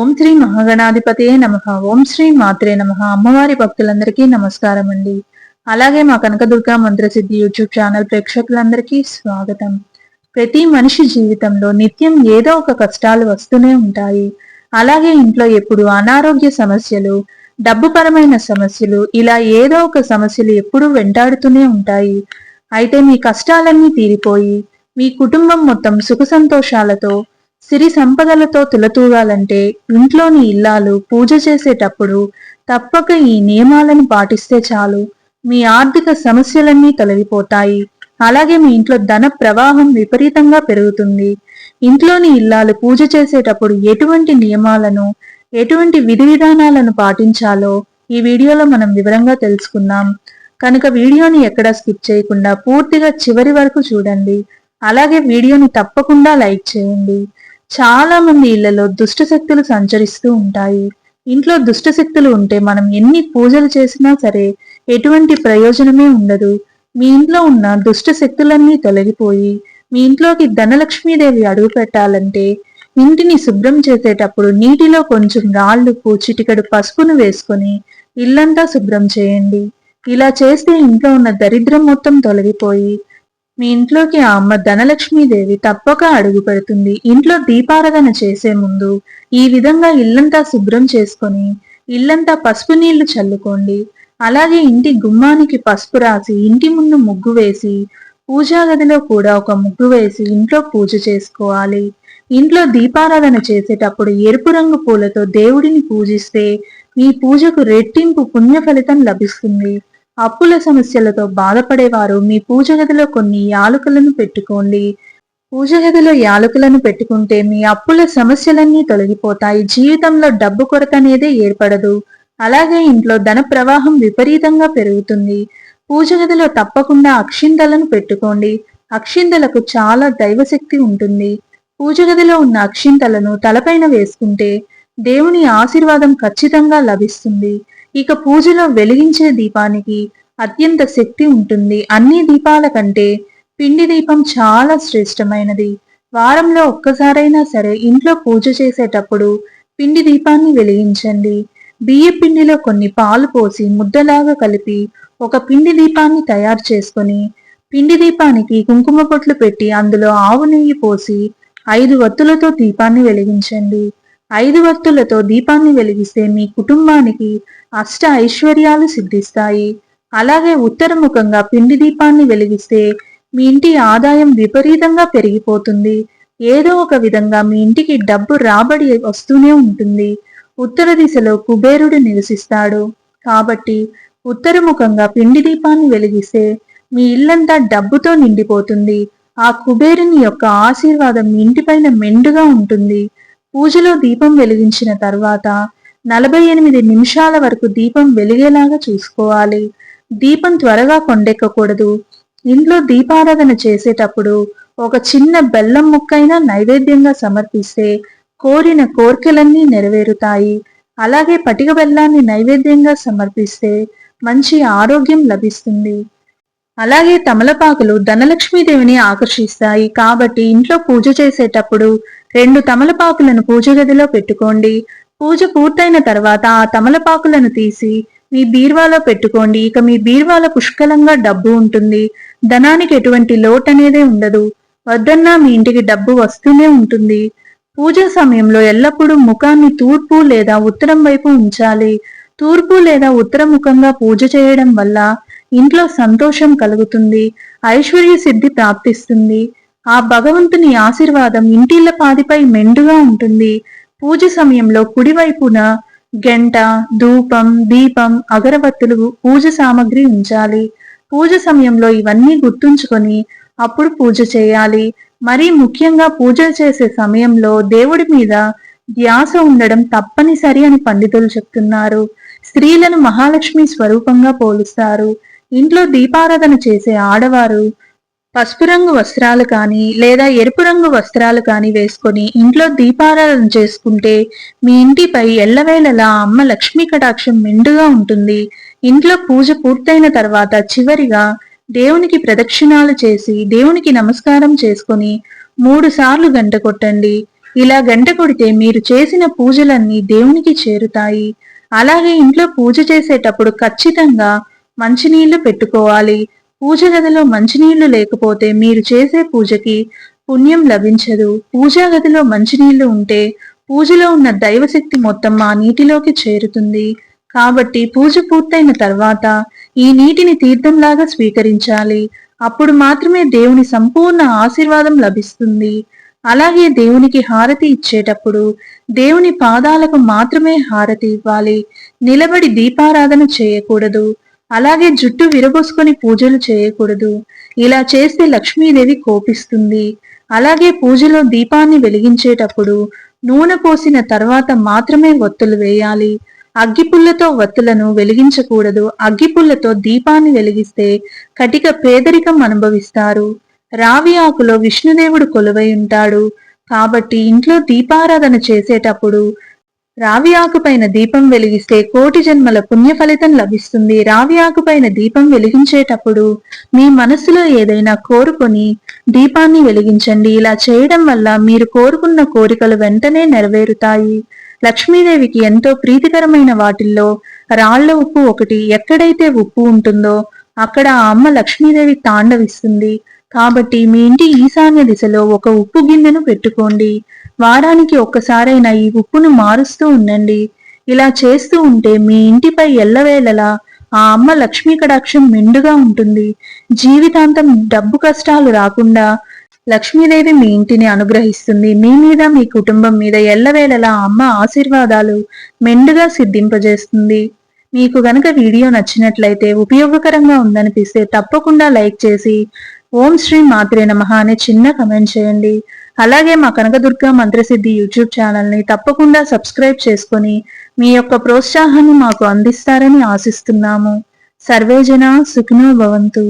ఓం శ్రీ మహాగణాధిపతియే నమ. ఓం శ్రీ మాత్రే నమ. అమ్మవారి భక్తులందరికీ నమస్కారం అండి అలాగే మా కనకదుర్గ మంత్రసిద్ధి యూట్యూబ్ ఛానల్ ప్రేక్షకులందరికీ స్వాగతం. ప్రతి మనిషి జీవితంలో నిత్యం ఏదో ఒక కష్టాలు వస్తూనే ఉంటాయి. అలాగే ఇంట్లో ఎప్పుడు అనారోగ్య సమస్యలు డబ్బుపరమైన సమస్యలు ఇలా ఏదో ఒక సమస్యలు ఎప్పుడూ వెంటాడుతూనే ఉంటాయి. అయితే మీ కష్టాలన్నీ తీరిపోయి మీ కుటుంబం మొత్తం సుఖ సంతోషాలతో సిరి సంపదలతో తులతూగాలంటే ఇంట్లోని ఇల్లాలు పూజ చేసేటప్పుడు తప్పక ఈ నియమాలను పాటిస్తే చాలు. మీ ఆర్థిక సమస్యలన్నీ తొలగిపోతాయి. అలాగే మీ ఇంట్లో ధన ప్రవాహం విపరీతంగా పెరుగుతుంది. ఇంట్లోని ఇల్లాలు పూజ చేసేటప్పుడు ఎటువంటి నియమాలను ఎటువంటి విధి విధానాలను పాటించాలో ఈ వీడియోలో మనం వివరంగా తెలుసుకుందాం. కనుక వీడియోని ఎక్కడా స్కిప్ చేయకుండా పూర్తిగా చివరి వరకు చూడండి. అలాగే వీడియోని తప్పకుండా లైక్ చేయండి. చాలా మంది ఇళ్ళలో దుష్టశక్తులు సంచరిస్తూ ఉంటాయి. ఇంట్లో దుష్టశక్తులు ఉంటే మనం ఎన్ని పూజలు చేసినా సరే ఎటువంటి ప్రయోజనమే ఉండదు. మీ ఇంట్లో ఉన్న దుష్ట శక్తులన్నీ తొలగిపోయి మీ ఇంట్లోకి ధనలక్ష్మీదేవి అడుగు పెట్టాలంటే ఇంటిని శుభ్రం చేసేటప్పుడు నీటిలో కొంచెం రాళ్ళు చిటికడు పసుపును వేసుకొని ఇల్లంతా శుభ్రం చేయండి. ఇలా చేస్తే ఇంట్లో ఉన్న దరిద్రం మొత్తం తొలగిపోయి మీ ఇంట్లోకి ఆ అమ్మ ధనలక్ష్మీదేవి తప్పక అడుగు పెడుతుంది. ఇంట్లో దీపారాధన చేసే ముందు ఈ విధంగా ఇల్లంతా శుభ్రం చేసుకొని ఇల్లంతా పసుపు నీళ్ళు చల్లుకోండి. అలాగే ఇంటి గుమ్మానికి పసుపు రాసి ఇంటి ముందు ముగ్గు వేసి పూజా గదిలో కూడా ఒక ముగ్గు వేసి ఇంట్లో పూజ చేసుకోవాలి. ఇంట్లో దీపారాధన చేసేటప్పుడు ఎరుపు రంగు పూలతో దేవుడిని పూజిస్తే మీ పూజకు రెట్టింపు పుణ్య ఫలితం లభిస్తుంది. అప్పుల సమస్యలతో బాధపడేవారు. మీ పూజ గదిలో కొన్ని యాలకులను పెట్టుకోండి. పూజ గదిలో యాలకులను పెట్టుకుంటే మీ అప్పుల సమస్యలన్నీ తొలగిపోతాయి. జీవితంలో డబ్బు కొరత అనేదే ఏర్పడదు. అలాగే ఇంట్లో ధన ప్రవాహం విపరీతంగా పెరుగుతుంది. పూజ గదిలో తప్పకుండా అక్షింతలను పెట్టుకోండి. అక్షింతలకు చాలా దైవశక్తి ఉంటుంది. పూజ గదిలో ఉన్న అక్షింతలను తలపైన వేసుకుంటే దేవుని ఆశీర్వాదం ఖచ్చితంగా లభిస్తుంది. ఇక పూజలో వెలిగించే దీపానికి అత్యంత శక్తి ఉంటుంది. అన్ని దీపాల కంటే పిండి దీపం చాలా శ్రేష్టమైనది. వారంలో ఒక్కసారైనా సరే ఇంట్లో పూజ చేసేటప్పుడు పిండి దీపాన్ని వెలిగించండి. బియ్య పిండిలో కొన్ని పాలు పోసి ముద్దలాగా కలిపి ఒక పిండి దీపాన్ని తయారు చేసుకొని పిండి దీపానికి కుంకుమ పొట్లు పెట్టి అందులో ఆవు నెయ్యి పోసి ఐదు వత్తులతో దీపాన్ని వెలిగించండి. ఐదు వత్తులతో దీపాన్ని వెలిగిస్తే మీ కుటుంబానికి అష్ట ఐశ్వర్యాలు సిద్ధిస్తాయి. అలాగే ఉత్తరముఖంగా పిండి దీపాన్ని వెలిగిస్తే మీ ఇంటి ఆదాయం విపరీతంగా పెరిగిపోతుంది. ఏదో ఒక విధంగా మీ ఇంటికి డబ్బు రాబడి వస్తూనే ఉంటుంది. ఉత్తర దిశలో కుబేరుడు నివసిస్తాడు. కాబట్టి ఉత్తరముఖంగా పిండి దీపాన్ని వెలిగిస్తే మీ ఇల్లంతా డబ్బుతో నిండిపోతుంది. ఆ కుబేరుని యొక్క ఆశీర్వాదం మీ ఇంటిపైన మెండుగా ఉంటుంది. పూజలో దీపం వెలిగించిన తర్వాత నలభై ఎనిమిది నిమిషాల వరకు దీపం వెలిగేలాగా చూసుకోవాలి. దీపం త్వరగా కొండెక్కకూడదు. ఇంట్లో దీపారాధన చేసేటప్పుడు ఒక చిన్న బెల్లం ముక్కైనా నైవేద్యంగా సమర్పిస్తే కోరిన కోర్కెలన్నీ నెరవేరుతాయి. అలాగే పటిక బెల్లాన్ని నైవేద్యంగా సమర్పిస్తే మంచి ఆరోగ్యం లభిస్తుంది. అలాగే తమలపాకులు ధనలక్ష్మీదేవిని ఆకర్షిస్తాయి. కాబట్టి ఇంట్లో పూజ చేసేటప్పుడు రెండు తమలపాకులను పూజ గదిలో పెట్టుకోండి. పూజ పూర్తయిన తర్వాత ఆ తమలపాకులను తీసి మీ బీర్వాలో పెట్టుకోండి. ఇక మీ బీర్వాలో పుష్కలంగా డబ్బు ఉంటుంది. ధనానికి ఎటువంటి లోటు అనేదే ఉండదు. వద్దన్నా మీ ఇంటికి డబ్బు వస్తూనే ఉంటుంది. పూజ సమయంలో ఎల్లప్పుడూ ముఖాన్ని తూర్పు లేదా ఉత్తరం వైపు ఉంచాలి. తూర్పు లేదా ఉత్తర ముఖంగా పూజ చేయడం వల్ల ఇంట్లో సంతోషం కలుగుతుంది. ఐశ్వర్య సిద్ధి ప్రాప్తిస్తుంది. ఆ భగవంతుని ఆశీర్వాదం ఇంటిళ్ళ పాదిపై మెండుగా ఉంటుంది. పూజ సమయంలో కుడివైపున గంట ధూపం దీపం అగరబత్తులు పూజ సామగ్రి ఉంచాలి. పూజ సమయంలో ఇవన్నీ గుర్తుంచుకొని అప్పుడు పూజ చేయాలి. మరీ ముఖ్యంగా పూజ చేసే సమయంలో దేవుడి మీద ధ్యాస ఉండడం తప్పనిసరి అని పండితులు చెప్తున్నారు. స్త్రీలను మహాలక్ష్మి స్వరూపంగా పోలుస్తారు. ఇంట్లో దీపారాధన చేసే ఆడవారు పసుపు రంగు వస్త్రాలు కానీ లేదా ఎరుపు రంగు వస్త్రాలు కానీ వేసుకొని ఇంట్లో దీపారాధన చేసుకుంటే మీ ఇంటిపై ఎల్లవేళలా అమ్మ లక్ష్మీ కటాక్షం మెండుగా ఉంటుంది. ఇంట్లో పూజ పూర్తయిన తర్వాత చివరిగా దేవునికి ప్రదక్షిణాలు చేసి దేవునికి నమస్కారం చేసుకొని మూడు సార్లు గంట కొట్టండి. ఇలా గంట కొడితే మీరు చేసిన పూజలన్నీ దేవునికి చేరుతాయి. అలాగే ఇంట్లో పూజ చేసేటప్పుడు ఖచ్చితంగా మంచినీళ్ళు పెట్టుకోవాలి. పూజ గదిలో మంచినీళ్ళు లేకపోతే మీరు చేసే పూజకి పుణ్యం లభించదు. పూజా గదిలో మంచినీళ్ళు ఉంటే పూజలో ఉన్న దైవశక్తి మొత్తం ఆ నీటిలోకి చేరుతుంది. కాబట్టి పూజ పూర్తయిన తర్వాత ఈ నీటిని తీర్థంలాగా స్వీకరించాలి. అప్పుడు మాత్రమే దేవుని సంపూర్ణ ఆశీర్వాదం లభిస్తుంది. అలాగే దేవునికి హారతి ఇచ్చేటప్పుడు దేవుని పాదాలకు మాత్రమే హారతి ఇవ్వాలి. నిలబడి దీపారాధన చేయకూడదు. అలాగే జుట్టు విరబోసుకొని పూజలు చేయకూడదు. ఇలా చేస్తే లక్ష్మీదేవి కోపిస్తుంది. అలాగే పూజలో దీపాన్ని వెలిగించేటప్పుడు నూనె పోసిన తర్వాత మాత్రమే ఒత్తులు వేయాలి. అగ్గిపుల్లతో వత్తులను వెలిగించకూడదు. అగ్గిపుల్లతో దీపాన్ని వెలిగిస్తే కటిక పేదరికం అనుభవిస్తారు. రావి ఆకులో విష్ణుదేవుడు కొలువై ఉంటాడు. కాబట్టి ఇంట్లో దీపారాధన చేసేటప్పుడు రావి ఆకుపైన దీపం వెలిగిస్తే కోటి జన్మల పుణ్య ఫలితం లభిస్తుంది. రావి ఆకుపైన దీపం వెలిగించేటప్పుడు మీ మనసులో ఏదైనా కోరుకొని దీపాన్ని వెలిగించండి. ఇలా చేయడం వల్ల మీరు కోరుకున్న కోరికలు వెంటనే నెరవేరుతాయి. లక్ష్మీదేవికి ఎంతో ప్రీతికరమైన వాటిల్లో రాళ్ళ ఉప్పు ఒకటి ఎక్కడైతే ఉప్పు ఉంటుందో అక్కడ ఆ అమ్మ లక్ష్మీదేవి తాండవిస్తుంది. కాబట్టి మీ ఇంటి ఈశాన్య దిశలో ఒక ఉప్పు గిన్నెను పెట్టుకోండి. వారానికి ఒక్కసారైనా ఈ ఉప్పును మారుస్తూ ఉండండి. ఇలా చేస్తూ ఉంటే మీ ఇంటిపై ఎల్లవేళలా ఆ అమ్మ లక్ష్మీ కటాక్షం మెండుగా ఉంటుంది. జీవితాంతం డబ్బు కష్టాలు రాకుండా లక్ష్మీదేవి మీ ఇంటిని అనుగ్రహిస్తుంది. మీ మీద మీ కుటుంబం మీద ఎల్లవేళలా అమ్మ ఆశీర్వాదాలు మెండుగా సిద్ధింపజేస్తుంది. మీకు గనక వీడియో నచ్చినట్లయితే ఉపయోగకరంగా ఉందనిపిస్తే తప్పకుండా లైక్ చేసి ఓం శ్రీ మాత్రే నమ అనే చిన్న కమెంట్ చేయండి. అలాగే మా కనకదుర్గ మంత్రసిద్ధి యూట్యూబ్ ఛానల్ని తప్పకుండా సబ్స్క్రైబ్ చేసుకొని మీ యొక్క ప్రోత్సాహాన్ని మాకు అందిస్తారని ఆశిస్తున్నాము. సర్వేజన సుఖినో భవంతు.